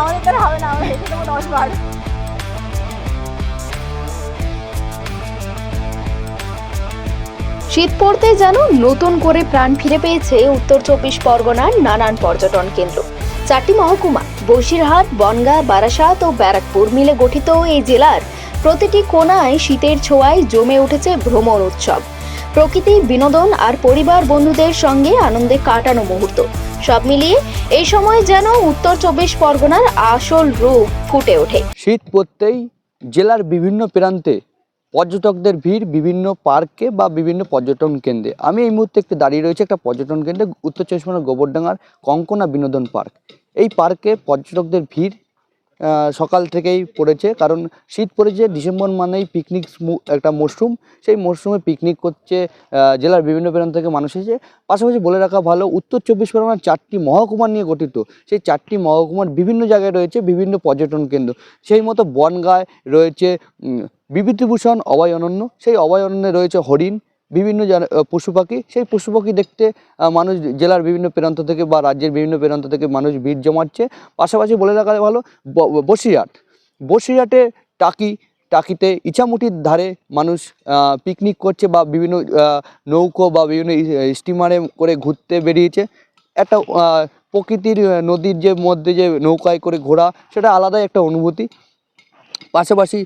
আমাদের হবে না শীত পড়তে যেন নতুন করে প্রাণ ফিরে পেয়েছে উত্তর চব্বিশ পরগনার নানান পর্যটন কেন্দ্র। চারটি মহকুমা, বসিরহাট, বনগাঁ, বারাসাত ও ব্যারাকপুর মিলে গঠিত এই জেলার প্রতিটি কোনায় শীতের ছোঁয়ায় জমে উঠেছে ভ্রমণ উৎসব। প্রকৃতি, বিনোদন আর পরিবার বন্ধুদের সঙ্গে আনন্দে কাটানো মুহূর্ত। সব মিলিয়ে এই সময় যেন উত্তর চব্বিশ পরগনার আসল রূপ ফুটে ওঠে। শীত পড়তেই জেলার বিভিন্ন প্রান্তে পর্যটকদের ভিড় বিভিন্ন পার্কে বা বিভিন্ন পর্যটন কেন্দ্রে। আমি এই মুহূর্তে একটু দাঁড়িয়ে রয়েছে একটা পর্যটন কেন্দ্রে, উত্তর চব্বিশ পরগনার গোবরডাঙ্গার কঙ্কনা বিনোদন পার্ক। এই পার্কে পর্যটকদের ভিড় সকাল থেকেই পড়েছে। কারণ শীত পড়েছে, ডিসেম্বর মানেই পিকনিক একটা মরশুম সেই মরশুমে পিকনিক করছে জেলার বিভিন্ন প্রান্ত থেকে মানুষ এসেছে। পাশাপাশি বলে রাখা ভালো, উত্তর চব্বিশ পরগনার চারটি মহকুমা নিয়ে গঠিত। সেই চারটি মহকুমার বিভিন্ন জায়গায় রয়েছে বিভিন্ন পর্যটন কেন্দ্র। সেই মতো বনগায় রয়েছে বিভূতিভূষণ, অভয়ারণ্য। সেই অভয়ারণ্যে রয়েছে হরিণ বিভিন্ন পশু পাখি, সেই পশু পাখি দেখতে মানুষ জেলার বিভিন্ন প্রান্ত থেকে বা রাজ্যের বিভিন্ন প্রান্ত থেকে মানুষ ভিড় জমাচ্ছে। পাশাপাশি বলে রাখা ভালো বসিরহাট। বসিরহাটে টাকি, টাকিতে ইছামুটির ধারে মানুষ পিকনিক করছে বা বিভিন্ন নৌকো বা বিভিন্ন স্টিমারে করে ঘুরতে বেরিয়েছে। একটা প্রকৃতির নদীর যে মধ্যে যে নৌকায় করে ঘোরা, সেটা আলাদাই একটা অনুভূতি। পাশাপাশি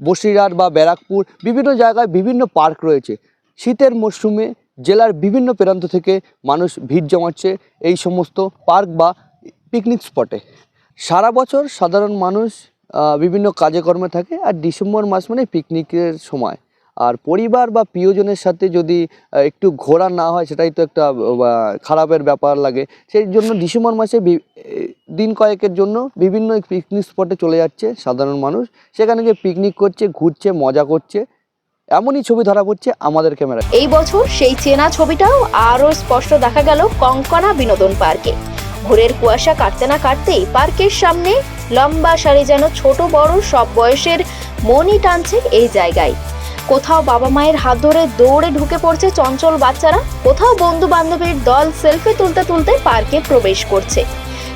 বসিরহাট বা ব্যারাকপুর, বিভিন্ন জায়গায় বিভিন্ন পার্ক রয়েছে। শীতের মরশুমে জেলার বিভিন্ন প্রান্ত থেকে মানুষ ভিড় জমাচ্ছে এই সমস্ত পার্ক বা পিকনিক স্পটে। সারা বছর সাধারণ মানুষ বিভিন্ন কাজে কর্মে থাকে আর ডিসেম্বর মাস মানে পিকনিকের সময়। আর পরিবার বা প্রিয়জনের সাথে যদি একটু ঘোরা না হয়, সেটাই তো একটা খারাপের ব্যাপার লাগে। সেই জন্য ডিসেম্বর মাসে দিন কয়েকের জন্য বিভিন্ন পিকনিক স্পটে চলে যাচ্ছে সাধারণ মানুষ। সেখানে গিয়ে পিকনিক করছে, ঘুরছে, মজা করছে। এমনই ছবি ধরা পড়ছে আমাদের ক্যামেরায় এই বছর সেই চেনা ছবিটাও আরও স্পষ্ট দেখা গেল কঙ্কনা বিনোদন পার্কে। ভোরের কুয়াশা কাটতে না কাটতেই পার্কের সামনে লম্বা সারি যেন ছোট বড় সব বয়সের মনই টানছে এই জায়গায়। কোথাও বাবা মায়ের হাত ধরে দৌড়ে ঢুকে পড়ছে চঞ্চল বাচ্চারা। কোথাও বন্ধু বান্ধবীর দল সেলফি তুলতে তুলতে পার্কে প্রবেশ করছে।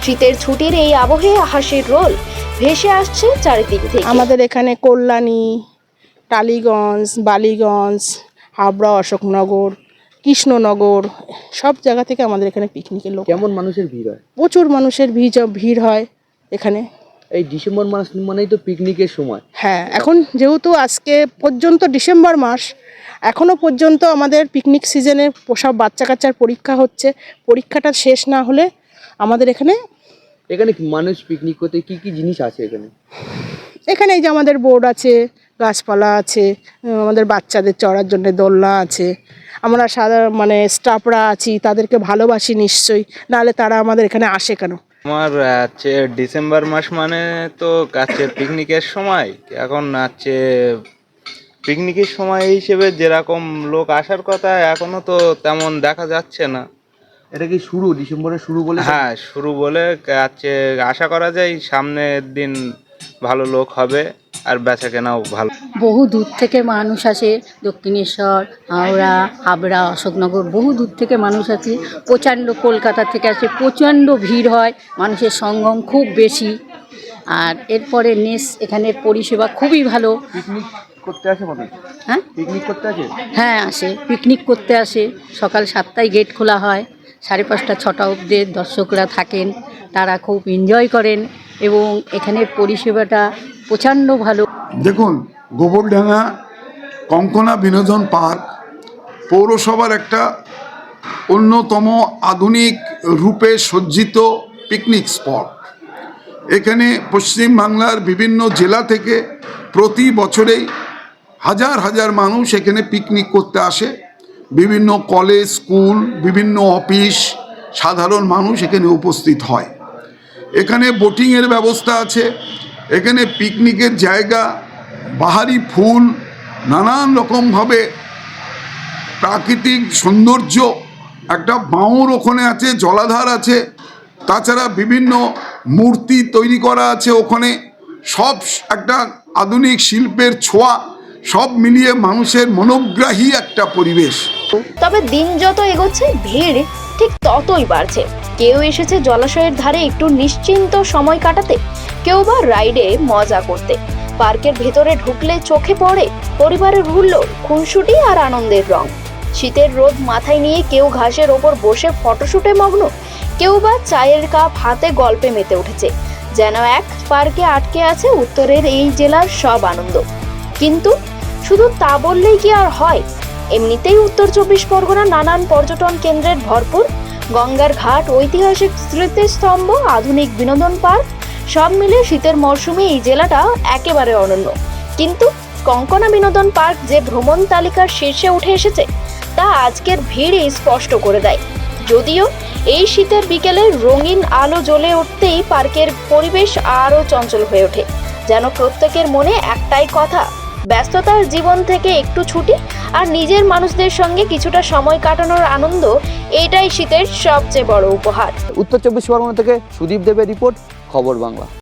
শীতের ছুটির এই আবহে হাসির রোল ভেসে আসছে চারিদিক থেকে। আমাদের এখানে কল্যাণী টালিগঞ্জ বালিগঞ্জ হাবড়া অশোকনগর কৃষ্ণনগর সব জায়গা থেকে আমাদের এখানে পিকনিকের লোক। কেমন মানুষের ভিড় হয়? প্রচুর মানুষের ভিড় ভিড় হয় এখানে। এই ডিসেম্বর মাস মানেই তো পিকনিকের সময়। হ্যাঁ এখন যেহেতু আজকে পর্যন্ত ডিসেম্বর মাস এখনও পর্যন্ত আমাদের পিকনিক সিজনে সব বাচ্চা কাচ্চার পরীক্ষা হচ্ছে। পরীক্ষাটা শেষ না হলে আমাদের এখানে এখানে মানুষ পিকনিক করতে কি কি জিনিস আছে এখানে? এখানে এই যে আমাদের বোর্ড আছে গাছপালা আছে আমাদের বাচ্চাদের চড়ার জন্য দোলনা আছে। আমরা সাধারণ মানে স্টাফরা আছি তাদেরকে ভালোবাসি নিশ্চয়ই। নাহলে তারা আমাদের এখানে আসে কেন? আমার হচ্ছে ডিসেম্বর মাস মানে তো কাছে পিকনিকের সময়। এখন হচ্ছে পিকনিকের সময় হিসেবে যেরকম লোক আসার কথা এখনও তো তেমন দেখা যাচ্ছে না। এটা কি শুরু? ডিসেম্বরে শুরু বলে হ্যাঁ শুরু বলে হচ্ছে আশা করা যায় সামনের দিন ভালো লোক হবে আর বেচা কেনাও ভালো। বহু দূর থেকে মানুষ আসে দক্ষিণেশ্বর হাওড়া হাবড়া অশোকনগর বহু দূর থেকে মানুষ আসে প্রচণ্ড কলকাতা থেকে আসে প্রচণ্ড ভিড় হয় মানুষের সঙ্গম খুব বেশি। আর এরপরে নেস এখানের পরিষেবা খুবই ভালো। করতে আসে হ্যাঁ? পিকনিক করতে আসে? হ্যাঁ আসে। পিকনিক করতে আসে। সকাল সাতটায় গেট খোলা হয় সাড়ে পাঁচটা ছটা অবধি দর্শকরা থাকেন। তারা খুব এনজয় করেন এবং এখানের পরিষেবাটা প্রচণ্ড ভালো। দেখুন, গোবরডাঙ্গা কঙ্কনা বিনোদন পার্ক পৌরসভার একটা অন্যতম আধুনিক রূপে সজ্জিত পিকনিক স্পট এখানে পশ্চিম বাংলার বিভিন্ন জেলা থেকে প্রতি বছরেই হাজার হাজার মানুষ এখানে পিকনিক করতে আসে। বিভিন্ন কলেজ স্কুল বিভিন্ন অফিস সাধারণ মানুষ এখানে উপস্থিত হয়। এখানে বোটিংয়ের ব্যবস্থা আছে, এখানে পিকনিকের জায়গা, বাহারি ফুল, নানান রকমভাবে প্রাকৃতিক সৌন্দর্য, একটা বাঁওর ওখানে আছে, জলাধার আছে, তাছাড়া বিভিন্ন মূর্তি তৈরি করা আছে ওখানে, সব একটা আধুনিক শিল্পের ছোঁয়া, সব মিলিয়ে মানুষের মনোগ্রাহী একটা পরিবেশ। তবে দিন যত এগোচ্ছে, ভিড় ঠিক ততই বাড়ছে। কেউ এসেছে জলাশয়ের ধারে একটু নিশ্চিন্ত সময় কাটাতে, কেউ বা রাইডে মজা করতে। পার্কের ভেতরে ঢুকলে চোখে পড়ে, পরিবারের হুল্লোড় খুনসুটি আর আনন্দের রং। শীতের রোদ মাথায় নিয়ে কেউ ঘাসের ওপর বসে ফটোশুটে মগ্ন, কেউ বা চায়ের কাপ হাতে গল্পে মেতে উঠেছে। যেন এক পার্কে আটকে আছে উত্তরের এই জেলার সব আনন্দ। কিন্তু শুধু তা বললেই কি আর হয়? এমনিতেই উত্তর চব্বিশ পরগনা নানান পর্যটন কেন্দ্রের ভরপুর। গঙ্গার ঘাট, ঐতিহাসিক স্মৃতিস্তম্ভ, আধুনিক বিনোদন পার্ক, সব মিলে শীতের মরশুমে এই জেলাটা একেবারে অনন্য। কিন্তু কঙ্কনা বিনোদন পার্ক যে ভ্রমণ তালিকার শীর্ষে উঠে এসেছে, তা আজকের ভিড়ই স্পষ্ট করে দেয়। যদিও এই শীতের বিকেলে রঙিন আলো জ্বলে উঠতেই পার্কের পরিবেশ আরও চঞ্চল হয়ে ওঠে, যেন প্রত্যেকের মনে একটাই কথা ব্যস্ততার জীবন থেকে একটু ছুটি আর নিজের মানুষদের সঙ্গে কিছুটা সময় কাটানোর আনন্দ, এটাই শীতের সবচেয়ে বড় উপহার। উত্তর চব্বিশ পরগনা থেকে সুদীপ দেবের রিপোর্ট, খবর বাংলা।